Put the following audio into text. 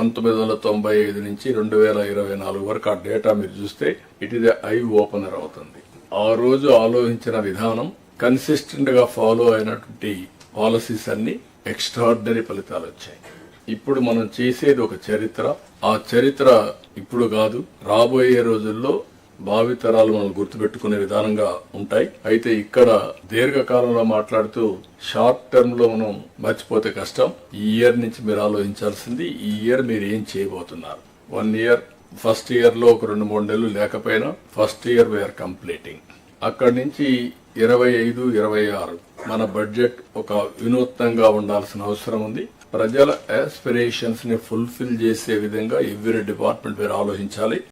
పంతొమ్మిది వందల తొంభై ఐదు నుంచి రెండు వేల ఇరవై నాలుగు వరకు ఆ డేటా మీరు చూస్తే ఇట్ ఇస్ ఐ ఓపెనర్ అవుతుంది. ఆ రోజు ఆలోచించిన విధానం కన్సిస్టెంట్గా ఫాలో అయినటువంటి పాలసీస్ అన్ని ఎక్స్ట్రాడినరీ ఫలితాలు వచ్చాయి. ఇప్పుడు మనం చేసేది ఒక చరిత్ర. ఆ చరిత్ర ఇప్పుడు కాదు రాబోయే రోజుల్లో భావితరాలు మనం గుర్తుపెట్టుకునే విధానంగా ఉంటాయి. అయితే ఇక్కడ దీర్ఘకాలంలో మాట్లాడుతూ షార్ట్ టర్మ్లో మనం మర్చిపోతే కష్టం. ఈ ఇయర్ నుంచి మీరు ఆలోచించాల్సింది ఈ ఇయర్ మీరు ఏం చేయబోతున్నారు? వన్ ఇయర్ ఫస్ట్ ఇయర్లో ఒక రెండు మూడు నెలలు లేకపోయినా ఫస్ట్ ఇయర్ వీఆర్ కంప్లీటింగ్ అక్కడి నుంచి ఇరవై ఐదు ఇరవై ఆరు మన బడ్జెట్ ఒక వినూత్నంగా ఉండాల్సిన అవసరం ఉంది. ప్రజల ఆస్పిరేషన్స్ని ఫుల్ఫిల్ చేసే విధంగా ఎవ్రీ డిపార్ట్మెంట్ మీరు ఆలోచించాలి.